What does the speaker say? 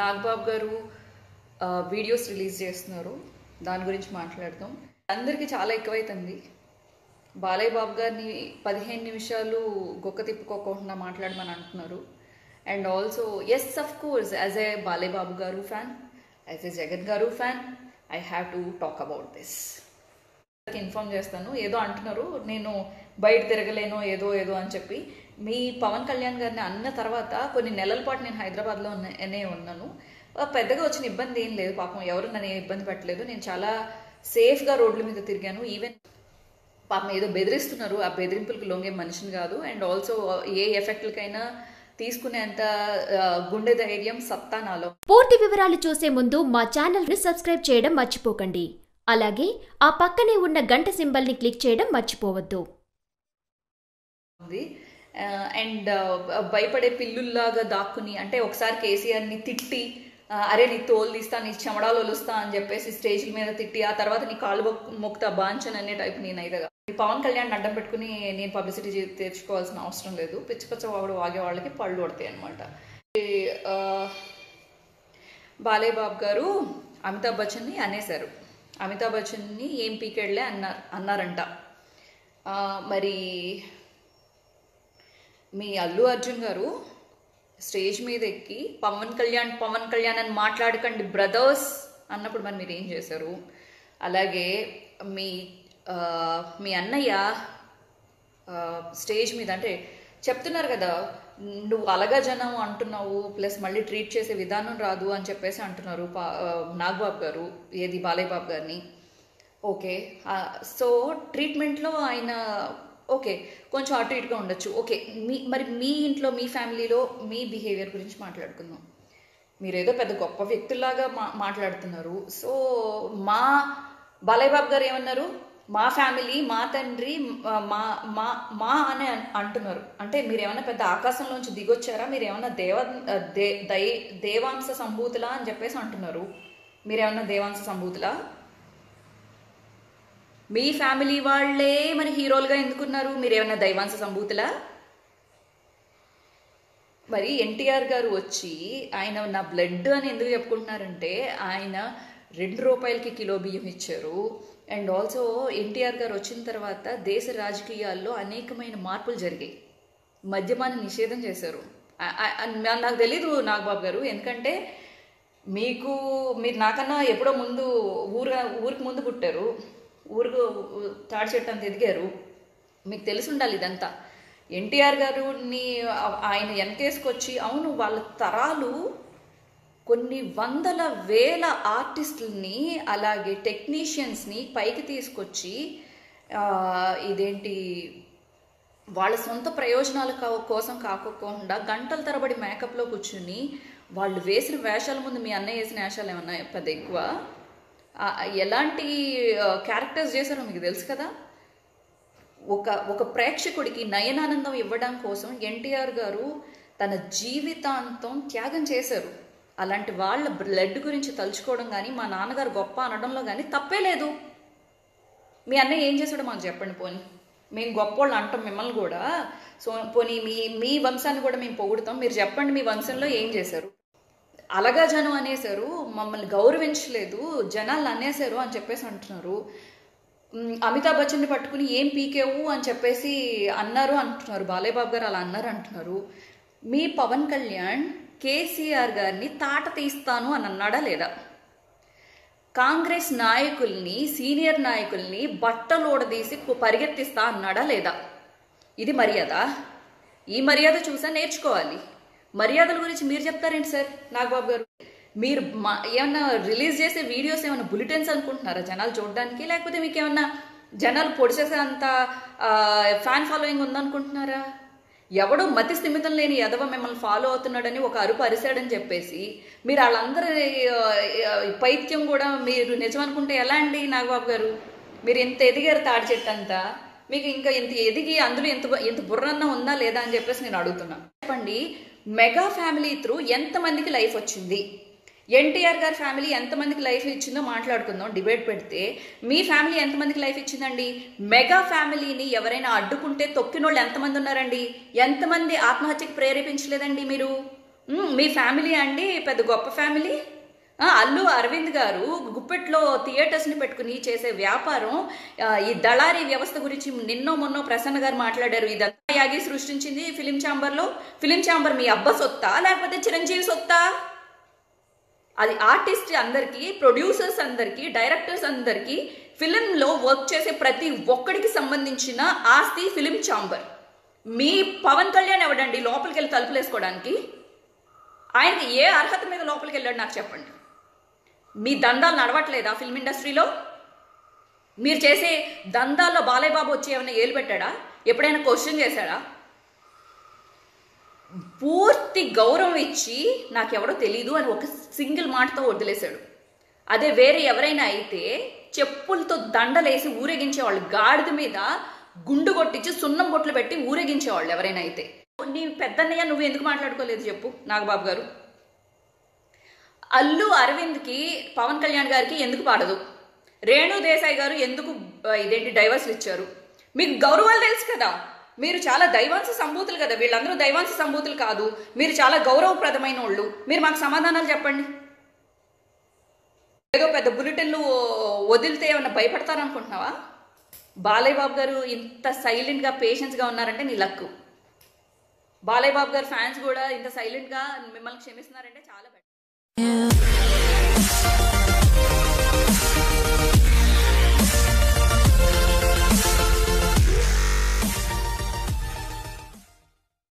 నాగబాబు గారు videos release చేస్తున్నారు. దాని గురించి మాట్లాడదాం. అందరికీ చాలా ఎక్కువైతుంది. బాలయ్య బాబు గారిని పదిహేను నిమిషాలు గొక్క తిప్పుకోకుండా మాట్లాడమని అంటున్నారు. And also yes of course as a Balayya Babu garu fan as a Jagan garu fan I have to talk about this inform చేస్తాను. ఏదో అంటున్నారు నేను బయట తిరగలేను ఏదో ఏదో అని చెప్పి. మీ పవన్ కళ్యాణ్ గారిని అన్న తర్వాత కొన్ని నెలల పాటు నేను హైదరాబాద్లో ఉన్ననే. ఉన్నాను పెద్దగా వచ్చిన ఇబ్బంది ఏం లేదు పాపం. ఎవరు నన్ను ఏ ఇబ్బంది పెట్టలేదు. నేను చాలా సేఫ్గా రోడ్ల మీద తిరిగాను. ఈవెన్ పాపం ఏదో బెదిరిస్తున్నారు. ఆ బెదిరింపులకు లొంగే మనిషిని కాదు. అండ్ ఆల్సో ఏ ఎఫెక్ట్లకైనా తీసుకునేంత గుండె ధైర్యం సత్తా నాలో. పూర్తి వివరాలు చూసే ముందు మా ఛానల్ని సబ్స్క్రైబ్ చేయడం మర్చిపోకండి. అలాగే ఆ పక్కనే ఉన్న గంట సింబల్ని క్లిక్ చేయడం మర్చిపోవద్దు. అండ్ భయపడే పిల్లుల్లాగా దాక్కుని అంటే ఒకసారి కేసీఆర్ని తిట్టి అరే నీ తోలు తీస్తా నీ చెమడాలు ఒలుస్తా అని చెప్పేసి స్టేజ్ మీద తిట్టి ఆ తర్వాత నీ కాలు మొక్తా బాంచన్ అనే టైప్ నేను అయితే పవన్ కళ్యాణ్ అడ్డం పెట్టుకుని నేను పబ్లిసిటీ తెచ్చుకోవాల్సిన అవసరం లేదు. పిచ్చి పిచ్చ వాడు వాగే వాళ్ళకి పళ్ళు పడతాయి అనమాట బాలయ్య బాబు గారు అమితాబ్ బచ్చన్ని అనేశారు. అమితాబ్ బచ్చన్ని ఏం పీకెళ్ళే అన్నారు అన్నారంట. మరి మీ అల్లు అర్జున్ గారు స్టేజ్ మీద ఎక్కి పవన్ కళ్యాణ్ పవన్ కళ్యాణ్ అని మాట్లాడకండి బ్రదర్స్ అన్నప్పుడు మరి మీరు ఏం చేశారు? అలాగే మీ మీ అన్నయ్య స్టేజ్ మీద అంటే చెప్తున్నారు కదా నువ్వు అలగా జనం అంటున్నావు ప్లస్ మళ్ళీ ట్రీట్ చేసే విధానం రాదు అని చెప్పేసి అంటున్నారు పా నాగబాబు గారు ఏది బాలయ్య బాబు గారిని. ఓకే సో ట్రీట్మెంట్లో ఆయన ఓకే కొంచెం అటు ఇటుగా ఉండొచ్చు. ఓకే మీ మరి మీ ఇంట్లో మీ ఫ్యామిలీలో మీ బిహేవియర్ గురించి మాట్లాడుకుందాం. ఏదో పెద్ద గొప్ప వ్యక్తుల్లాగా మా మాట్లాడుతున్నారు. సో మా బాలయ్య బాబు గారు ఏమన్నారు? మా ఫ్యామిలీ మా తండ్రి మా మా మా అని అంటున్నారు. అంటే మీరు ఏమైనా పెద్ద ఆకాశంలోంచి దిగొచ్చారా? మీరు ఏమైనా దేవ దే దై దేవాంశ సంభూతులా అని చెప్పేసి అంటున్నారు. మీరేమన్నా దేవాంశ సంభూతులా? మీ ఫ్యామిలీ వాళ్ళే మరి హీరోలుగా ఎందుకున్నారు? మీరేమన్నా దైవాంశ సంభూతులా? మరి ఎన్టీఆర్ గారు వచ్చి ఆయన నా బ్లడ్ అని ఎందుకు చెప్పుకుంటున్నారంటే ఆయన రెండు రూపాయలకి కిలో బియ్యం ఇచ్చారు. అండ్ ఆల్సో ఎన్టీఆర్ గారు వచ్చిన తర్వాత దేశ రాజకీయాల్లో అనేకమైన మార్పులు జరిగాయి. మద్యపాన నిషేధం చేశారు. నాకు తెలీదు నాగబాబు గారు. ఎందుకంటే మీకు మీరు నాకన్నా ఎప్పుడో ముందు ఊరు ఊరికి ముందు పుట్టారు. ఊరుకు తాడి చెట్టు అంత ఎదిగారు. మీకు తెలిసి ఉండాలి ఇదంతా. ఎన్టీఆర్ గారుని నీ ఆయన వెనకేసుకొచ్చి అవును వాళ్ళ తరాలు కొన్ని వందల వేల ఆర్టిస్టుల్ని అలాగే టెక్నీషియన్స్ని పైకి తీసుకొచ్చి ఇదేంటి వాళ్ళ సొంత ప్రయోజనాల కా- కోసం కాకోకుండా గంటల తరబడి మేకప్లో కూర్చుని వాళ్ళు వేసిన వేషాల ముందు మీ అన్నయ్య వేసిన వేషాలు ఏమన్నా పెద్ద ఎక్కువ? ఎలాంటి క్యారెక్టర్స్ చేశారో మీకు తెలుసు కదా? ఒక ఒక ప్రేక్షకుడికి నయనానందం ఇవ్వడం కోసం ఎన్టీఆర్ గారు తన జీవితాంతం త్యాగం చేశారు. అలాంటి వాళ్ళ బ్లడ్ గురించి తలుచుకోవడం కానీ మా నాన్నగారు గొప్ప అనడంలో కానీ తప్పే లేదు. మీ అన్నయ్య ఏం చేశాడో మాకు చెప్పండి పోనీ. మేము గొప్పోళ్ళు అంటాం మిమ్మల్ని కూడా. సో పోనీ మీ మీ వంశాన్ని కూడా మేము పొగుడుతాం. మీరు చెప్పండి మీ వంశంలో ఏం చేశారు? అలగా జనం అనేసారు మమ్మల్ని గౌరవించలేదు జనాలు అనేసారు అని చెప్పేసి అంటున్నారు. అమితాబ్ బచ్చన్ని పట్టుకుని ఏం పీకేవు అని చెప్పేసి అన్నారు అంటున్నారు. బాలయ్యబాబు గారు అలా అన్నారు అంటున్నారు. మీ పవన్ కళ్యాణ్ కేసీఆర్ గారిని తాట తీస్తాను అని అన్నాడా లేదా? కాంగ్రెస్ నాయకుల్ని సీనియర్ నాయకుల్ని బట్టలోడదీసి పరిగెత్తిస్తా అన్నాడా లేదా? ఇది మర్యాద? ఈ మర్యాద చూసా నేర్చుకోవాలి. మర్యాదల గురించి మీరు చెప్తారేంటి సార్ నాగబాబు గారు? మీరు మా ఏమన్నా రిలీజ్ చేసే వీడియోస్ ఏమైనా బులెటిన్స్ అనుకుంటున్నారా జనాలు చూడడానికి? లేకపోతే మీకు ఏమన్నా జనాలు పొడిచేసే అంత ఫ్యాన్ ఫాలోయింగ్ ఉందనుకుంటున్నారా? ఎవడో మతి స్థిమితం లేని ఎదవ మిమ్మల్ని ఫాలో అవుతున్నాడని ఒక అరుపు అరిశాడని చెప్పేసి మీరు వాళ్ళందరి పైత్యం కూడా మీరు నిజం అనుకుంటే ఎలా అండి నాగబాబు గారు? మీరు ఇంత ఎదిగారు తాడి చెట్టు అంతా మీకు ఇంకా ఇంత ఎదిగి అందులో ఇంత ఇంత బుర్రన్న ఉందా లేదా అని చెప్పేసి నేను అడుగుతున్నా. చెప్పండి మెగా ఫ్యామిలీ త్రూ ఎంతమందికి లైఫ్ వచ్చింది? ఎన్టీఆర్ గారి ఫ్యామిలీ ఎంతమందికి లైఫ్ ఇచ్చిందో మాట్లాడుకుందాం డిబేట్ పెడితే. మీ ఫ్యామిలీ ఎంతమందికి లైఫ్ ఇచ్చిందండి? మెగా ఫ్యామిలీని ఎవరైనా అడ్డుకుంటే తొక్కినోళ్ళు ఎంతమంది ఉన్నారండి? ఎంతమంది ఆత్మహత్యకు ప్రేరేపించలేదండి మీరు? మీ ఫ్యామిలీ అండి పెద్ద గొప్ప ఫ్యామిలీ. అల్లు అరవింద్ గారు గుప్పెట్లో థియేటర్స్ని పెట్టుకుని చేసే వ్యాపారం ఈ దళారీ వ్యవస్థ గురించి నిన్నో మొన్నో ప్రసన్న గారు మాట్లాడారు. ఇదంతా యాగి సృష్టించింది ఫిలిం ఛాంబర్లో. ఫిలిం ఛాంబర్ మీ అబ్బ సొత్తా లేకపోతే చిరంజీవి సొత్తా? అది ఆర్టిస్ట్ అందరికీ ప్రొడ్యూసర్స్ అందరికీ డైరెక్టర్స్ అందరికీ ఫిలింలో వర్క్ చేసే ప్రతి ఒక్కడికి సంబంధించిన ఆస్తి ఫిలిం ఛాంబర్. మీ పవన్ కళ్యాణ్ ఎవడండి? లోపలికి వెళ్ళి తలుపులు వేసుకోవడానికి ఆయనకి ఏ అర్హత మీద లోపలికి వెళ్ళాడు నాకు చెప్పండి. మీ దందాలు నడవట్లేదా ఫిల్మ్ ఇండస్ట్రీలో? మీరు చేసే దందాల్లో బాలయ్య బాబు వచ్చి ఏమైనా ఏలు పెట్టాడా? ఎప్పుడైనా క్వశ్చన్ చేశాడా? పూర్తి గౌరవం ఇచ్చి నాకెవడో తెలీదు అని ఒక సింగిల్ మాటతో వదిలేశాడు. అదే వేరే ఎవరైనా అయితే చెప్పులతో దండలేసి ఊరేగించేవాళ్ళు గాడిద మీద గుండు కొట్టించి సున్నం బొట్లు పెట్టి ఊరేగించేవాళ్ళు ఎవరైనా అయితే. నీ పెద్దన్నయ్య నువ్వు ఎందుకు మాట్లాడుకోలేదు చెప్పు నాగబాబు గారు. అల్లు అరవింద్కి పవన్ కళ్యాణ్ గారికి ఎందుకు పాడదు? రేణు దేశాయ్ గారు ఎందుకు ఇదేంటి డైవర్స్లు ఇచ్చారు? మీకు గౌరవాలు తెలుసు కదా? మీరు చాలా దైవాంశ సంభూతులు కదా? వీళ్ళందరూ దైవాంశ సంభూతులు కాదు. మీరు చాలా గౌరవప్రదమైన వాళ్ళు మీరు మాకు సమాధానాలు చెప్పండి. ఏదో పెద్ద బులెటిన్లు వదిలితే ఏమన్నా భయపడతారనుకుంటున్నావా? బాలయ్య బాబు గారు ఇంత సైలెంట్గా పేషెన్స్గా ఉన్నారంటే నీ లక్ బాలయ్య బాబు గారు ఫ్యాన్స్ కూడా ఇంత సైలెంట్గా మిమ్మల్ని క్షమిస్తున్నారంటే చాలా.